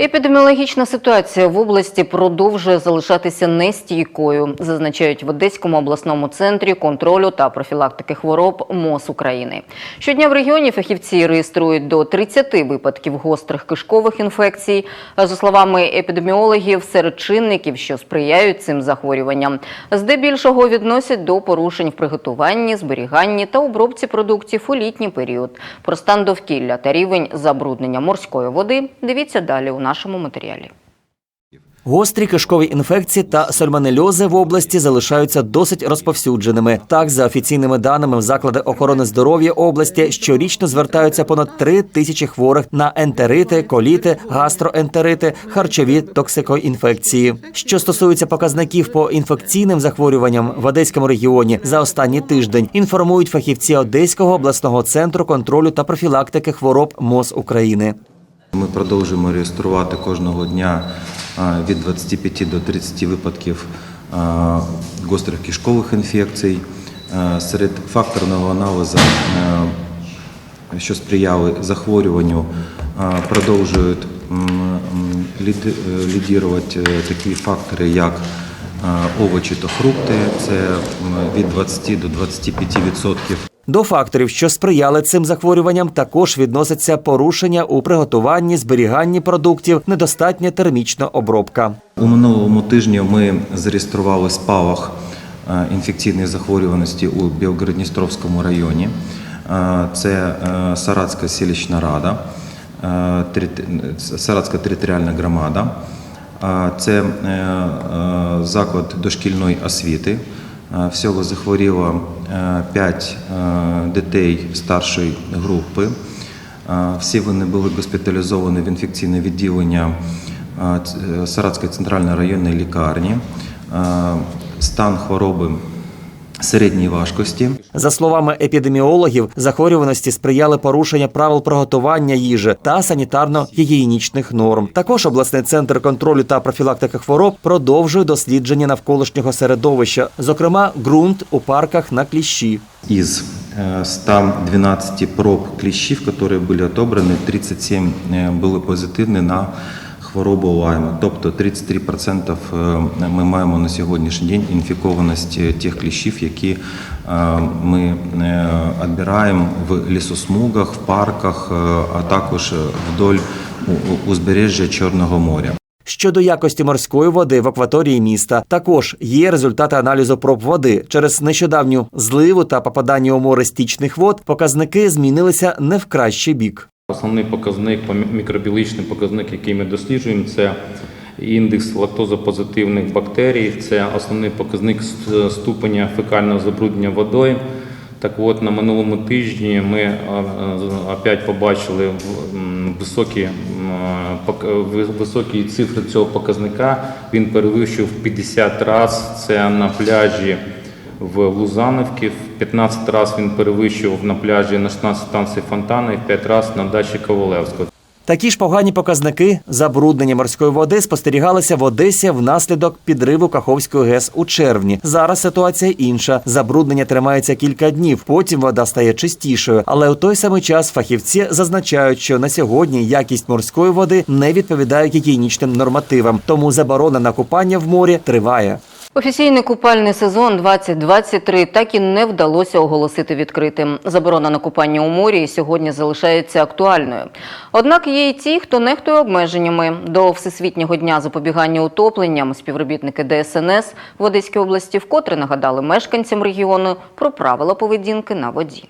Епідеміологічна ситуація в області продовжує залишатися нестійкою, зазначають в Одеському обласному центрі контролю та профілактики хвороб МОЗ України. Щодня в регіоні фахівці реєструють до 30 випадків гострих кишкових інфекцій. За словами епідеміологів, серед чинників, що сприяють цим захворюванням, здебільшого відносять до порушень в приготуванні, зберіганні та обробці продуктів у літній період. Про стан довкілля та рівень забруднення морської води дивіться далі у нашому матеріалі. Гострі кишкові інфекції та сальмонельози в області залишаються досить розповсюдженими. Так, за офіційними даними в заклади охорони здоров'я області щорічно звертаються понад три тисячі хворих на ентерити, коліти, гастроентерити, харчові токсикоінфекції. Що стосується показників по інфекційним захворюванням в Одеському регіоні за останній тиждень, інформують фахівці Одеського обласного центру контролю та профілактики хвороб МОЗ України. Ми продовжуємо реєструвати кожного дня від 25 до 30 випадків гострих кишкових інфекцій. Серед факторного аналізу, що сприяли захворюванню, продовжують е, лідірувати е, такі фактори, як овочі та фрукти, це від 20 до 25 відсотків. До факторів, що сприяли цим захворюванням, також відносяться порушення у приготуванні, зберіганні продуктів, недостатня термічна обробка. У минулому тижні ми зареєстрували спалах інфекційної захворюваності у Білгород-Дністровському районі. Це е, Саратська селищна рада, Саратська територіальна громада. Це е, е, заклад дошкільної освіти. Е, Всього захворіло 5 дітей старшої групи. Всі вони були госпіталізовані в інфекційне відділення Саратської центральної районної лікарні. Стан хвороби середньої важкості. За словами епідеміологів, захворюваності сприяли порушення правил приготування їжі та санітарно-гігієнічних норм. Також обласний центр контролю та профілактики хвороб продовжує дослідження навколишнього середовища, зокрема ґрунт у парках на кліщі. Из э, 112 проб клещів, которые были отобраны, 37 э, були позитивні на хворобу Лайма. Тобто 33% е, ми маємо на сьогоднішній день інфікованість е, тих кліщів, які е, ми відбираємо в лісосмугах, в парках, е, а також вдоль узбережжя Чорного моря. Щодо якості морської води в акваторії міста, також є результати аналізу проб води. Через нещодавню зливу та попадання у море стічних вод показники змінилися не в кращий бік. Основний показник, мікробіологічний показник, який ми досліджуємо, це індекс лактозопозитивних бактерій, це основний показник ступеня фекального забруднення водою. Так от на минулому тижні ми е, опять побачили високі, високі цифри цього показника. Він перевищив 50 разів. Це на пляжі в Лузановці, в 15 разів він перевищував на пляжі на 16 станції Фонтана і в 5 разів на дачі Ковалевського. Такі ж погані показники забруднення морської води спостерігалися в Одесі внаслідок підриву Каховської ГЕС у червні. Зараз ситуація інша. Забруднення тримається кілька днів. Потім вода стає чистішою. Але у той самий час фахівці зазначають, що на сьогодні якість морської води не відповідає гігієнічним нормативам, тому заборона на купання в морі триває. Офіційний купальний сезон 2023 так і не вдалося оголосити відкритим. Заборона на купання у морі сьогодні залишається актуальною. Однак є й ті, хто нехтує обмеженнями. До Всесвітнього дня запобігання утопленням співробітники ДСНС в Одеській області вкотре нагадали мешканцям регіону про правила поведінки на воді.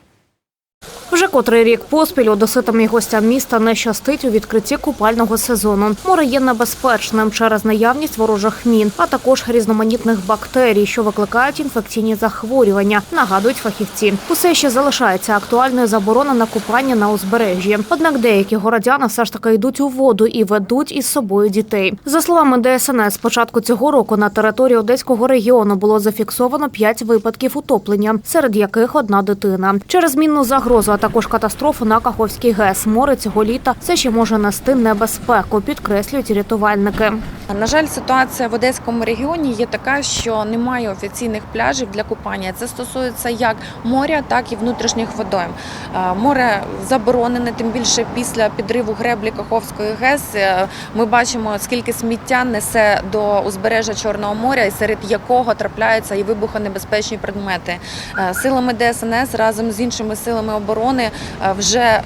Вже котрий рік поспіль одеситам і гостям міста не щастить у відкритті купального сезону. Море є небезпечним через наявність ворожих мін, а також різноманітних бактерій, що викликають інфекційні захворювання. Нагадують фахівці. Усе ще залишається актуальною заборона на купання на узбережжі. Однак деякі городяни все ж таки йдуть у воду і ведуть із собою дітей. За словами ДСНС, з початку цього року на території одеського регіону було зафіксовано 5 випадків утоплення, серед яких одна дитина. Через мінну загрозу, а також катастрофу на Каховській ГЕС. Море цього літа все ще може нести небезпеку, підкреслюють рятувальники. На жаль, ситуація в Одеському регіоні є така, що немає офіційних пляжів для купання. Це стосується як моря, так і внутрішніх водойм. Е, Море заборонене, тим більше після підриву греблі Каховської ГЕС. Е, Ми бачимо, скільки сміття несе до узбережжя Чорного моря, і серед якого трапляються і вибухонебезпечні предмети. Е, Силами ДСНС разом з іншими силами оборони е, вже е,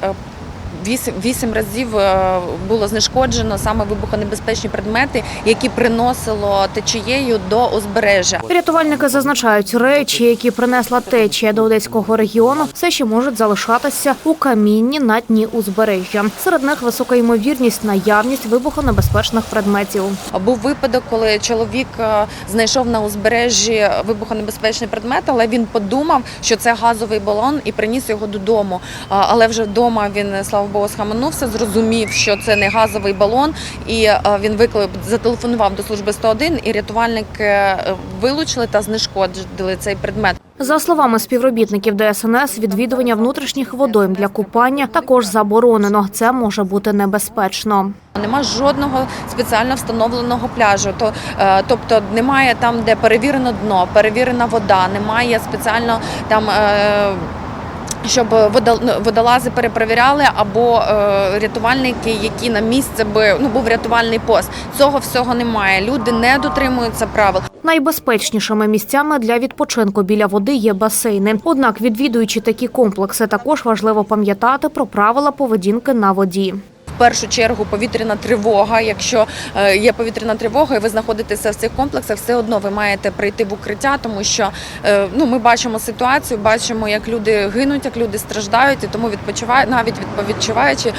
Вісім, вісім разів е, було знешкоджено саме вибухонебезпечні предмети, які приносило течією до узбережжя. Рятувальники зазначають, речі, які принесла течія до одеського регіону, все ще можуть залишатися у камінні на дні узбережжя. Серед них висока ймовірність наявність вибухонебезпечних предметів. Був випадок, коли чоловік е, знайшов на узбережжі вибухонебезпечний предмет, але він подумав, що це газовий балон і приніс його додому. Але вже вдома він, слава Богу, схаменувся, зрозумів, що це не газовий балон, і е, він виклик зателефонував до служби 101, і рятувальники е, вилучили та знешкодили цей предмет. За словами співробітників ДСНС, відвідування внутрішніх водойм для купання також заборонено. Це може бути небезпечно. Нема жодного спеціально встановленого пляжу. То, е, тобто немає там, де перевірено дно, перевірена вода, немає спеціально там. Щоб ну, водолази перепровіряли або е, рятувальники, які на місце би ну був рятувальний пост. Цього всього немає. Люди не дотримуються правил. Найбезпечнішими місцями для відпочинку біля води є басейни. Однак, відвідуючи такі комплекси, також важливо пам'ятати про правила поведінки на воді. Першу чергу повітряна тривога. Якщо е, є повітряна тривога, і ви знаходитеся в цих комплексах, все одно ви маєте прийти в укриття, тому що е, ну ми бачимо ситуацію, бачимо, як люди гинуть, як люди страждають, і тому відпочивають, навіть відпочиваючи, е,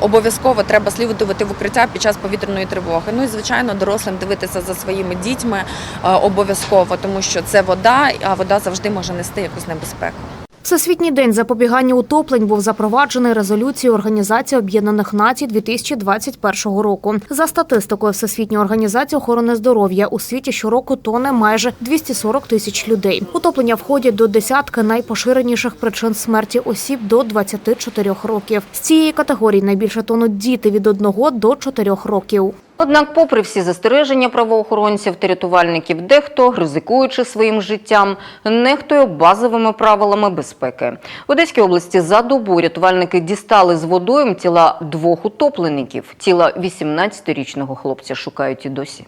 обов'язково треба слідувати в укриття під час повітряної тривоги. Ну і звичайно, дорослим дивитися за своїми дітьми обов'язково, тому що це вода, а вода завжди може нести якусь небезпеку. Всесвітній день запобігання утоплень був запроваджений резолюцією Організації Об'єднаних Націй 2021 року. За статистикою Всесвітньої організації охорони здоров'я у світі щороку тоне майже 240 тисяч людей. Утоплення входять до десятки найпоширеніших причин смерті осіб до 24 років. З цієї категорії найбільше тонуть діти від 1 до 4 років. Однак, попри всі застереження правоохоронців та рятувальників, дехто, ризикуючи своїм життям, нехтує базовими правилами безпеки. В Одеській області за добу рятувальники дістали з водою тіла двох утоплеників. Тіла 18-річного хлопця шукають і досі.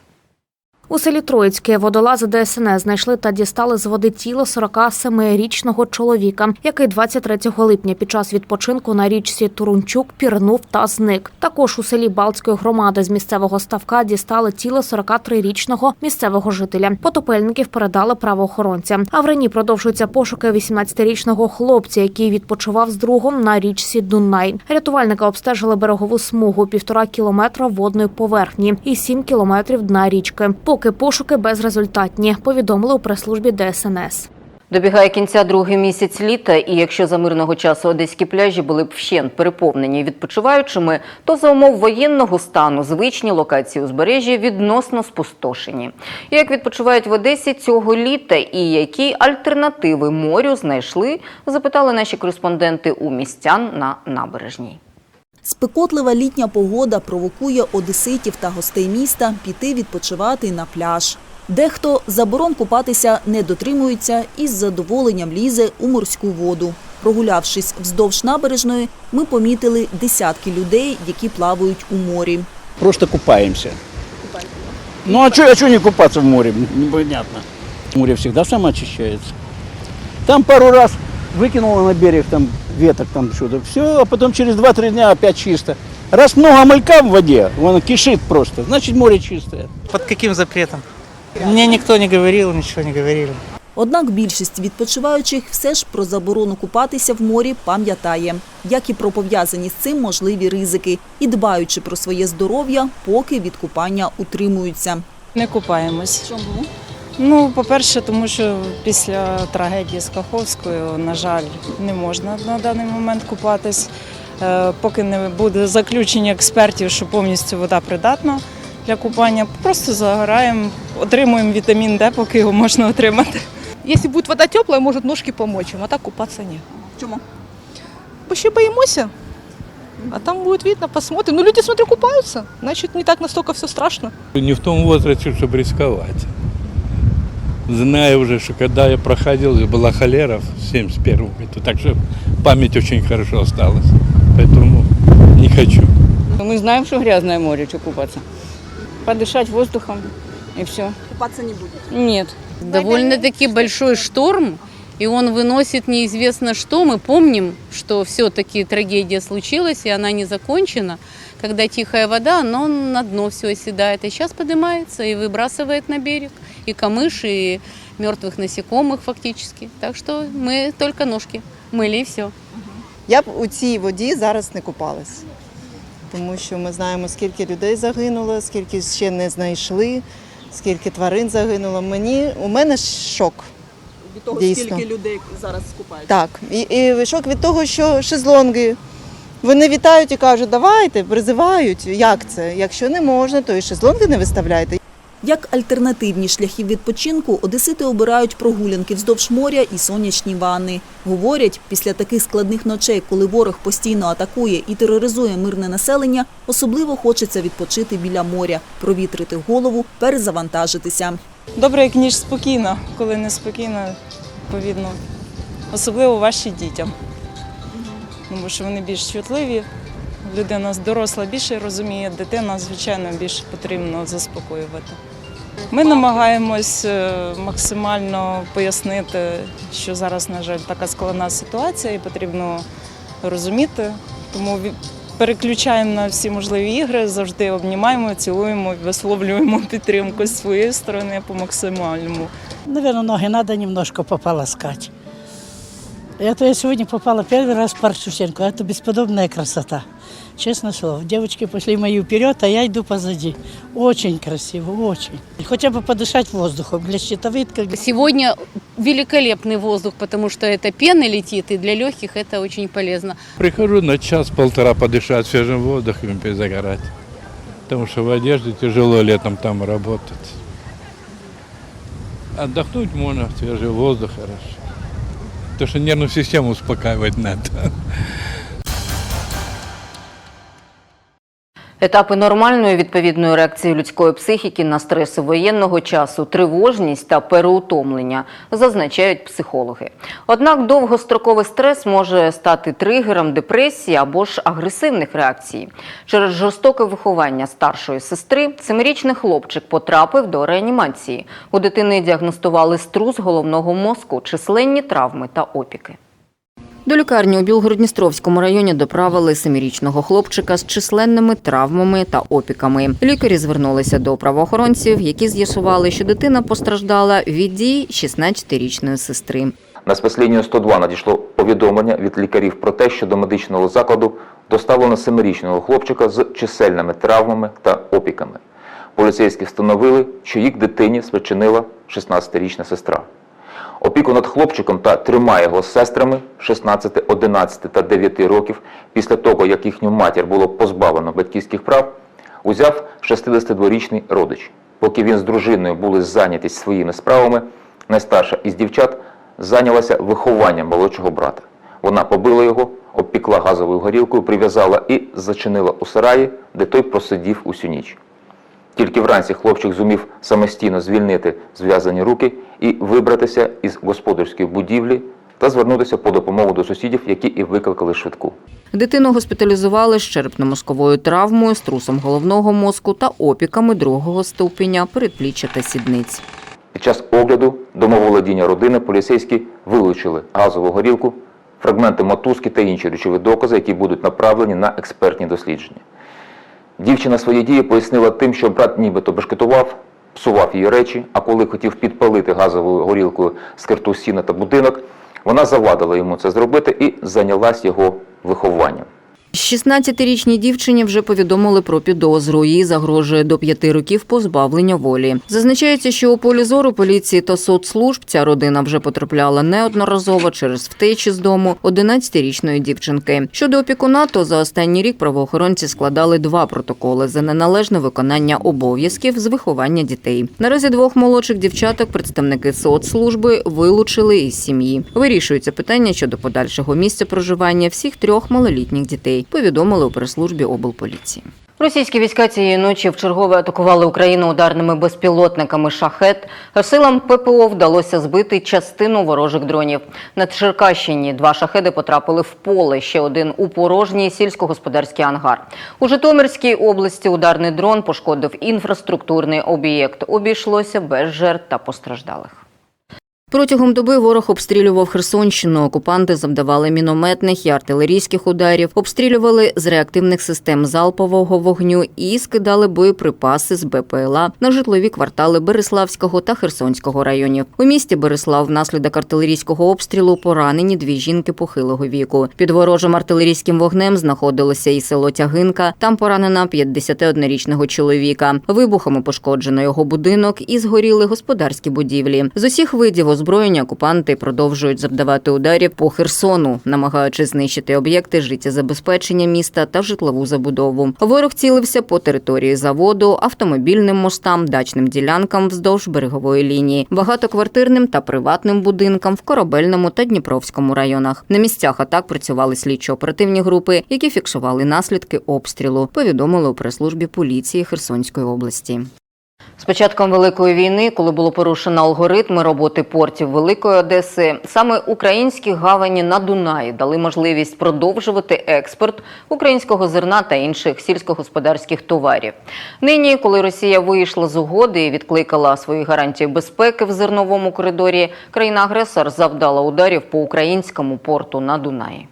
У селі Троїцьке водолази ДСНС знайшли та дістали з води тіло 47-річного чоловіка, який 23 липня під час відпочинку на річці Турунчук пірнув та зник. Також у селі Балтської громади з місцевого ставка дістали тіло 43-річного місцевого жителя. Потопельників передали правоохоронцям. А в Рені продовжуються пошуки 18-річного хлопця, який відпочивав з другом на річці Дунай. Рятувальники обстежили берегову смугу півтора кілометра водної поверхні і сім кілометрів дна річки. Поки пошуки безрезультатні, повідомили у прес-службі ДСНС. Добігає кінця другий місяць літа, і якщо за мирного часу одеські пляжі були б вщент переповнені відпочиваючими, то за умов воєнного стану звичні локації узбережжя відносно спустошені. Як відпочивають в Одесі цього літа і які альтернативи морю знайшли, запитали наші кореспонденти у містян на набережній. Спекотлива літня погода провокує одеситів та гостей міста піти відпочивати на пляж. Дехто заборон купатися не дотримується і з задоволенням лізе у морську воду. Прогулявшись вздовж набережної, ми помітили десятки людей, які плавають у морі. Просто купаемся. Ну а а не купаться в море? Непонятно. Море всегда самоочищается. Там пару раз выкинуло на берег там веток, там что-то. Все, а потом через 2-3 дня опять чисто. Раз много малька в воде, он кишит просто, значит море чистое. Под каким запретом? Мне никто не говорил, ничего не говорили. Однак більшість відпочиваючих все ж про заборону купатися в морі пам'ятає, як і про пов'язані з цим можливі ризики, і дбаючи про своє здоров'я, поки від купання утримуються. Не купаємось. Чому? Ну, по-перше, тому що після трагедії з Каховською, на жаль, не можна на даний момент купатись, Е, поки не буде заключення експертів, що повністю вода придатна для купання. Просто загораємо, отримуємо вітамін Д, поки його можна отримати. Если будет вода теплая, может ножки им, а так купаться нет. Чому? Бо ще боїмося. А там будет видно, посмотрим. Ну, люди, смотрю, купаются. Значит, не так настолько все страшно. Не в том возрасте, чтобы рисковать. Знаю уже, что когда я проходил, была холера в 71 году, так что память очень хорошо осталась. Поэтому не хочу. Мы знаем, что грязное море, что купаться. Подышать воздухом и все. Купатися не будуть. Нет. довольно-таки большой шторм, и он выносит неизвестно что. Мы помним, что все-таки трагедия случилась, и она не закончена. Когда тихая вода, оно на дно все оседает, и сейчас поднимается и выбрасывает на берег и камыш, и мертвых насекомых фактически. Так что мы только ножки мыли и все. Я б у цій воді зараз не купалась. Тому що ми знаємо, скільки людей загинуло, скільки ще не знайшли, скільки тварин загинуло. Мені, у мене шок. Від того, Дійсно. скільки людей зараз купаються. Так, і, і шок від того, що шезлонги. Вони вітають і кажуть, давайте, призивають. Як це? Якщо не можна, то і шезлонги не виставляйте. Як альтернативні шляхи відпочинку, одесити обирають прогулянки вздовж моря і сонячні ванни. Говорять, після таких складних ночей, коли ворог постійно атакує і тероризує мирне населення, особливо хочеться відпочити біля моря, провітрити голову, перезавантажитися. Добре, як ніж спокійно, коли не спокійно, відповідно. Особливо ваші дітям. Тому що вони більш чутливі, людина доросла більше розуміє, дитина, звичайно, більше потрібно заспокоювати. Ми намагаємось е, максимально пояснити, що зараз, на жаль, така складна ситуація і потрібно розуміти. Тому ві- переключаємо на всі можливі ігри, завжди обнімаємо, цілуємо, висловлюємо підтримку з своєї сторони по максимальному. Наверное, ноги надо немножко пополоскать. Это я сегодня попала первый раз в парк Шевченко. Это бесподобная красота. Честное слово. Девочки пошли мои вперед, а я иду позади. Очень красиво, очень. Хотя бы подышать воздухом для щитовидка. Сегодня великолепный воздух, потому что это пена летит, и для легких это очень полезно. Прихожу на час-полтора подышать свежим воздухом и загорать. Потому что в одежде тяжело летом там работать. Отдохнуть можно, свежий воздух хорошо. Потому что нервную систему успокаивать надо. Етапи нормальної відповідної реакції людської психіки на стреси воєнного часу, тривожність та переутомлення, зазначають психологи. Однак довгостроковий стрес може стати тригером депресії або ж агресивних реакцій. Через жорстоке виховання старшої сестри семирічний хлопчик потрапив до реанімації. У дитини діагностували струс головного мозку, численні травми та опіки. До лікарні у Білгородністровському районі доправили семирічного хлопчика з численними травмами та опіками. Лікарі звернулися до правоохоронців, які з'ясували, що дитина постраждала від дій 16-річної сестри. На спецлінію 102 надійшло повідомлення від лікарів про те, що до медичного закладу доставлено семирічного хлопчика з чисельними травмами та опіками. Поліцейські встановили, що їх дитині спричинила 16-річна сестра. Опіку над хлопчиком та трьома його сестрами 16, 11 та 9 років після того, як їхню матір було позбавлено батьківських прав, узяв 62-річний родич. Поки він з дружиною були зайняті своїми справами, найстарша із дівчат зайнялася вихованням молодшого брата. Вона побила його, обпікла газовою горілкою, прив'язала і зачинила у сараї, де той просидів усю ніч. Тільки вранці хлопчик зумів самостійно звільнити зв'язані руки і вибратися із господарської будівлі та звернутися по допомогу до сусідів, які і викликали швидку. Дитину госпіталізували з черепно-мозковою травмою, струсом головного мозку та опіками другого ступеня передпліччя та сідниць. Під час огляду домоволодіння родини поліцейські вилучили газову горілку, фрагменти мотузки та інші речові докази, які будуть направлені на експертні дослідження. Дівчина свої дії пояснила тим, що брат нібито бешкетував, псував її речі, а коли хотів підпалити газовою горілкою скирту сіна та будинок, вона завадила йому це зробити і зайнялась його вихованням. 16-річній дівчині вже повідомили про підозру. Їй загрожує до п'яти років позбавлення волі. Зазначається, що у полі зору поліції та соцслужб ця родина вже потрапляла неодноразово через втечі з дому 11-річної дівчинки. Щодо опікуна, то за останній рік правоохоронці складали два протоколи за неналежне виконання обов'язків з виховання дітей. Наразі двох молодших дівчаток представники соцслужби вилучили із сім'ї. Вирішується питання щодо подальшого місця проживання всіх трьох малолітніх дітей. Людей. Повідомили у прес-службі облполіції. Російські війська цієї ночі вчергове атакували Україну ударними безпілотниками «Шахет». Силам ППО вдалося збити частину ворожих дронів. На Черкащині два шахеди потрапили в поле, ще один у порожній сільськогосподарський ангар. У Житомирській області ударний дрон пошкодив інфраструктурний об'єкт. Обійшлося без жертв та постраждалих. Протягом доби ворог обстрілював Херсонщину. Окупанти завдавали мінометних і артилерійських ударів, обстрілювали з реактивних систем залпового вогню і скидали боєприпаси з БПЛА на житлові квартали Береславського та Херсонського районів. У місті Береслав внаслідок артилерійського обстрілу поранені дві жінки похилого віку. Під ворожим артилерійським вогнем знаходилося і село Тягинка. Там поранена 51-річного чоловіка. Вибухами пошкоджено його будинок і згоріли господарські будівлі. З усіх видів озброєння окупанти продовжують завдавати ударів по Херсону, намагаючись знищити об'єкти життєзабезпечення міста та житлову забудову. Ворог цілився по території заводу, автомобільним мостам, дачним ділянкам вздовж берегової лінії, багатоквартирним та приватним будинкам в Корабельному та Дніпровському районах. На місцях атак працювали слідчо-оперативні групи, які фіксували наслідки обстрілу. Повідомили у прес-службі поліції Херсонської області. З початком Великої війни, коли було порушено алгоритми роботи портів Великої Одеси, саме українські гавані на Дунаї дали можливість продовжувати експорт українського зерна та інших сільськогосподарських товарів. Нині, коли Росія вийшла з угоди і відкликала свої гарантії безпеки в зерновому коридорі, країна-агресор завдала ударів по українському порту на Дунаї.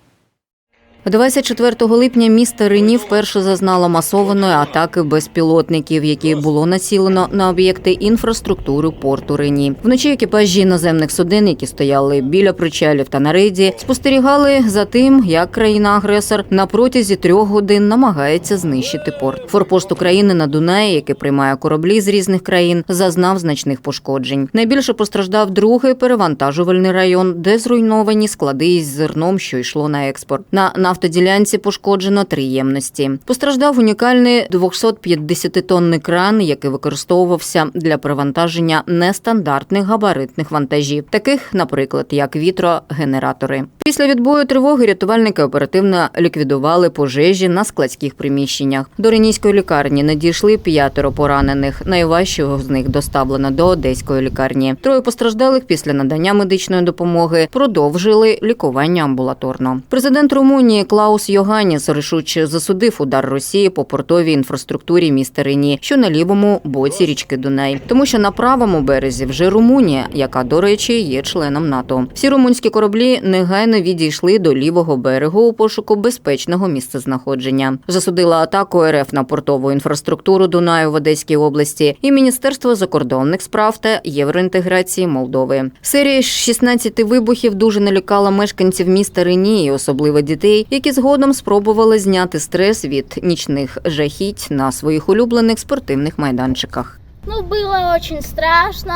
24 липня місто Рені вперше зазнало масованої атаки безпілотників, які було націлено на об'єкти інфраструктури порту Рені. Вночі екіпажі іноземних суден, які стояли біля причалів та на рейді, спостерігали за тим, як країна-агресор на протязі трьох годин намагається знищити порт. Форпост України на Дунаї, який приймає кораблі з різних країн, зазнав значних пошкоджень. Найбільше постраждав другий перевантажувальний район, де зруйновані склади із зерном, що йшло на експорт. На нафтоділянці пошкоджено три ємності. Постраждав унікальний 250-тонний кран, який використовувався для перевантаження нестандартних габаритних вантажів, таких, наприклад, як вітрогенератори. Після відбою тривоги рятувальники оперативно ліквідували пожежі на складських приміщеннях. До Ренійської лікарні надійшли п'ятеро поранених. Найважчого з них доставлено до одеської лікарні. Троє постраждалих після надання медичної допомоги продовжили лікування амбулаторно. Президент Румунії Клаус Йоганіс рішуче засудив удар Росії по портовій інфраструктурі міста Рені, що на лівому боці річки Дунай, тому що на правому березі вже Румунія, яка, до речі, є членом НАТО. Всі румунські кораблі негайно відійшли до лівого берегу у пошуку безпечного місцезнаходження. Засудила атаку РФ на портову інфраструктуру Дунаю в Одеській області і Міністерство закордонних справ та євроінтеграції Молдови. Серія з 16 вибухів дуже налякала мешканців міста Рені, особливо дітей, які згодом спробували зняти стрес від нічних жахіть на своїх улюблених спортивних майданчиках. Ну, было очень страшно.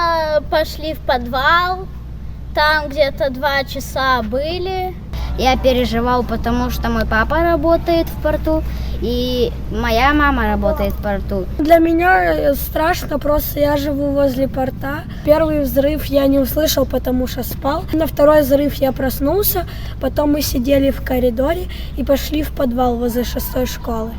Пошли в подвал. Там где-то два часа были. Я переживал, потому что мой папа работает в порту, и моя мама работает в порту. Для меня страшно, просто я живу возле порта. Первый взрыв я не услышал, потому что спал. На второй взрыв я проснулся, потом мы сидели в коридоре и пошли в подвал возле шестой школы.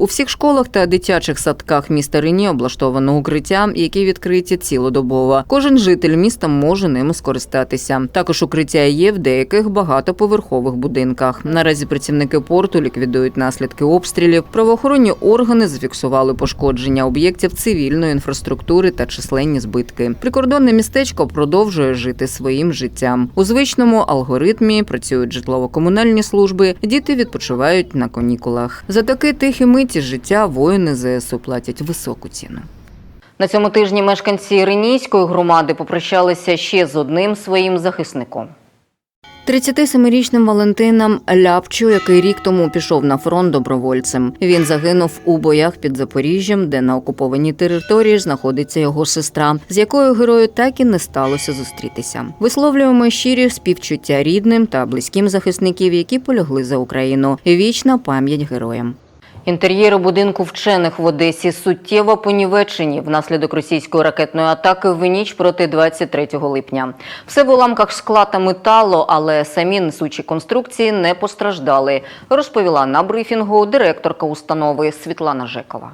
У всіх школах та дитячих садках міста Рені облаштовано укриття, які відкриті цілодобово. Кожен житель міста може ними скористатися. Також укриття є в деяких багатоповерхових будинках. Наразі працівники порту ліквідують наслідки обстрілів. Правоохоронні органи зафіксували пошкодження об'єктів цивільної інфраструктури та численні збитки. Прикордонне містечко продовжує жити своїм життям. У звичному алгоритмі працюють житлово-комунальні служби. Діти відпочивають на канікулах. За таки тихі миті життя воїни ЗСУ платять високу ціну. На цьому тижні мешканці Ренійської громади попрощалися ще з одним своїм захисником. 37-річним Валентином Ляпчу, який рік тому пішов на фронт добровольцем. Він загинув у боях під Запоріжжям, де на окупованій території знаходиться його сестра, з якою герою так і не сталося зустрітися. Висловлюємо щирі співчуття рідним та близьким захисників, які полягли за Україну. Вічна пам'ять героям. Інтер'єри будинку вчених в Одесі суттєво понівечені внаслідок російської ракетної атаки в ніч проти 23 липня. Все в уламках скла та металу, але самі несучі конструкції не постраждали, розповіла на брифінгу директорка установи Світлана Жекова.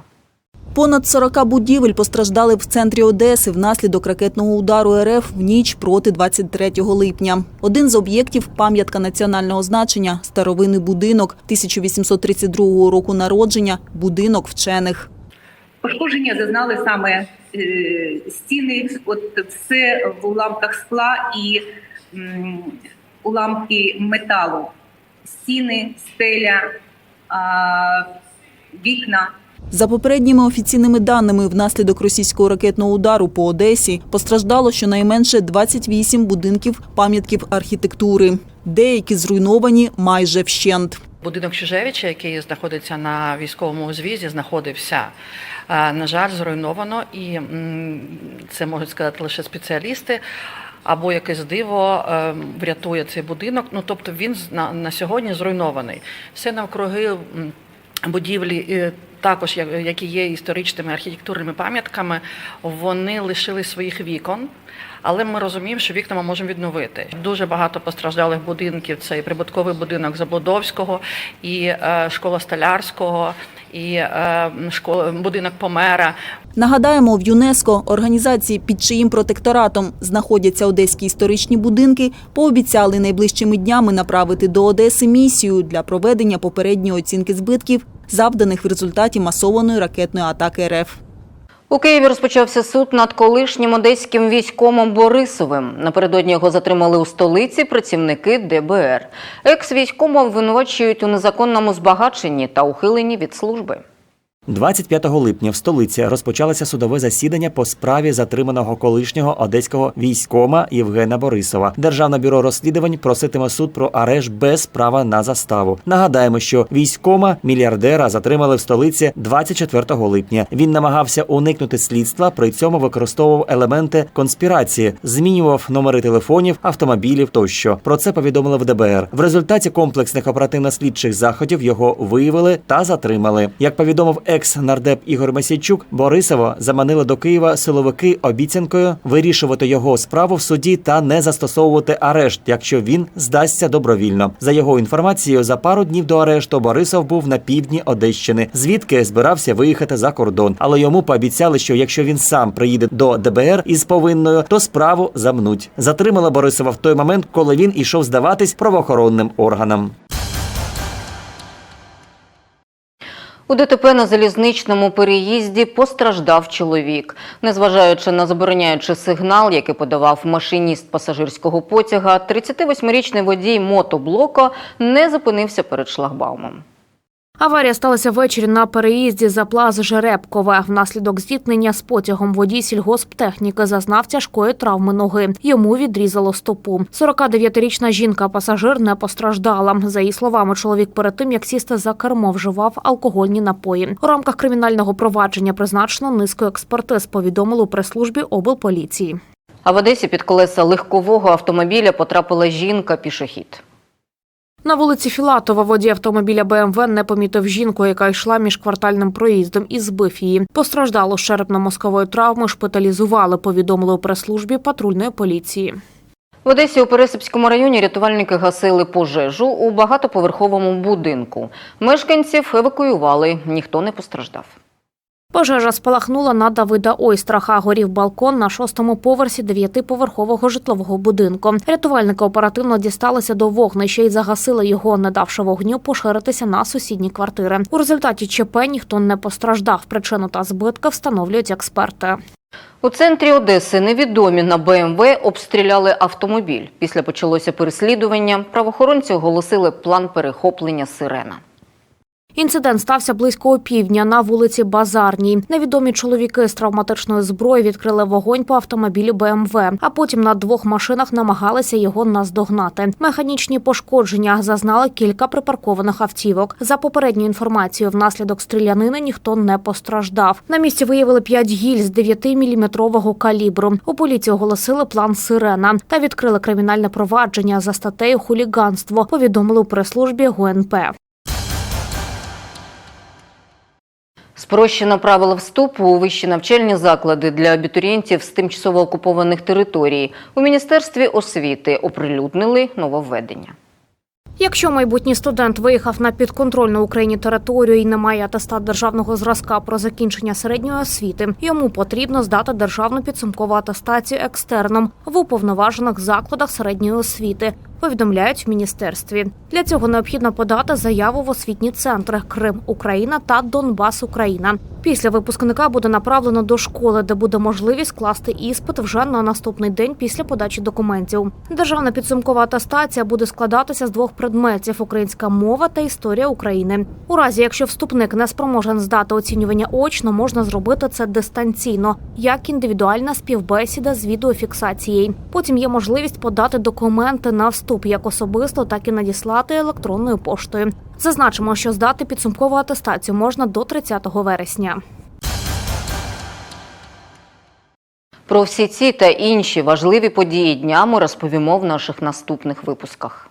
Понад 40 будівель постраждали в центрі Одеси внаслідок ракетного удару РФ в ніч проти 23 липня. Один з об'єктів – пам'ятка національного значення – старовинний будинок 1832 року народження – будинок вчених. Пошкодження зазнали саме е, стіни, от все в уламках скла і уламки металу, стіни, стеля, вікна. За попередніми офіційними даними, внаслідок російського ракетного удару по Одесі постраждало щонайменше 28 будинків пам'ятків архітектури. Деякі зруйновані майже вщент. Будинок Чижевича, який знаходиться на військовому узвізі, знаходився. Е, На жаль, зруйновано, і це можуть сказати лише спеціалісти. Або якесь диво е, врятує цей будинок. Ну тобто він на, на сьогодні зруйнований. Все навкруги будівлі, е, також які є історичними архітектурними пам'ятками, вони лишили своїх вікон. Але ми розуміємо, що вікна ми можемо відновити. Дуже багато постраждалих будинків. Це і прибутковий будинок Забудовського, і е, школа Столярського, і е, школа, будинок Помера. Нагадаємо, в ЮНЕСКО організації, під чиїм протекторатом знаходяться одеські історичні будинки, пообіцяли найближчими днями направити до Одеси місію для проведення попередньої оцінки збитків, завданих в результаті масованої ракетної атаки РФ. У Києві розпочався суд над колишнім одеським військомом Борисовим. Напередодні його затримали у столиці працівники ДБР. Екс-військома обвинувачують у незаконному збагаченні та ухиленні від служби. 25 липня в столиці розпочалося судове засідання по справі затриманого колишнього одеського військома Євгена Борисова. Державне бюро розслідувань проситиме суд про арешт без права на заставу. Нагадаємо, що військома мільярдера затримали в столиці 24 липня. Він намагався уникнути слідства, при цьому використовував елементи конспірації, змінював номери телефонів, автомобілів тощо. Про це повідомили в ДБР. В результаті комплексних оперативно-слідчих заходів його виявили та затримали. Як повідомив екс-нардеп Ігор Масійчук, Борисова заманили до Києва силовики обіцянкою вирішувати його справу в суді та не застосовувати арешт, якщо він здасться добровільно. За його інформацією, за пару днів до арешту Борисов був на півдні Одещини, звідки збирався виїхати за кордон. Але йому пообіцяли, що якщо він сам приїде до ДБР із повинною, то справу замнуть. Затримали Борисова в той момент, коли він ішов здаватись правоохоронним органам. У ДТП на залізничному переїзді постраждав чоловік. Незважаючи на забороняючий сигнал, який подавав машиніст пасажирського потяга, 38-річний водій мотоблока не зупинився перед шлагбаумом. Аварія сталася ввечері на переїзді за плаз Жеребкове. Внаслідок зіткнення з потягом водій сільгосптехніки зазнав тяжкої травми ноги. Йому відрізало стопу. 49-річна жінка-пасажир не постраждала. За її словами, чоловік перед тим, як сісти за кермо, вживав алкогольні напої. У рамках кримінального провадження призначено низку експертиз, повідомили у прес-службі облполіції. А в Одесі під колеса легкового автомобіля потрапила жінка-пішохід. На вулиці Філатова водій автомобіля БМВ не помітив жінку, яка йшла між квартальним проїздом і збив її. Постраждалу з черепно-мозкової травми шпиталізували, повідомили у прес-службі патрульної поліції. В Одесі у Пересипському районі рятувальники гасили пожежу у багатоповерховому будинку. Мешканців евакуювали, ніхто не постраждав. Пожежа спалахнула на Давида Ойстраха. Горів балкон на шостому поверсі дев'ятиповерхового житлового будинку. Рятувальники оперативно дісталися до вогнища і загасили його, не давши вогню поширитися на сусідні квартири. У результаті ЧП ніхто не постраждав. Причину та збитки встановлюють експерти. У центрі Одеси невідомі на БМВ обстріляли автомобіль. Після почалося переслідування. Правоохоронці оголосили план перехоплення сирена. Інцидент стався близько опівдня на вулиці Базарній. Невідомі чоловіки з травматичної зброї відкрили вогонь по автомобілі БМВ, а потім на двох машинах намагалися його наздогнати. Механічні пошкодження зазнали кілька припаркованих автівок. За попередньою інформацією, внаслідок стрілянини ніхто не постраждав. На місці виявили 5 гільз 9-мм калібру. У поліції оголосили план сирена та відкрили кримінальне провадження за статтею хуліганство. Повідомили у прес-службі ГУНП. Спрощено правила вступу у вищі навчальні заклади для абітурієнтів з тимчасово окупованих територій. У Міністерстві освіти оприлюднили нововведення. Якщо майбутній студент виїхав на підконтрольну Україні територію і не має атестат державного зразка про закінчення середньої освіти, йому потрібно здати державну підсумкову атестацію екстерном в уповноважених закладах середньої освіти. Повідомляють в міністерстві. Для цього необхідно подати заяву в освітні центри Крим, Україна та Донбас, Україна. Після випускника буде направлено до школи, де буде можливість класти іспит вже на наступний день після подачі документів. Державна підсумкова атестація буде складатися з двох предметів: українська мова та історія України. У разі, якщо вступник не спроможен здати оцінювання очно, можна зробити це дистанційно, як індивідуальна співбесіда з відеофіксацією. Потім є можливість подати документи на вступ як особисто, так і надіслати електронною поштою. Зазначимо, що здати підсумкову атестацію можна до 30 вересня. Про всі ці та інші важливі події дня ми розповімо в наших наступних випусках.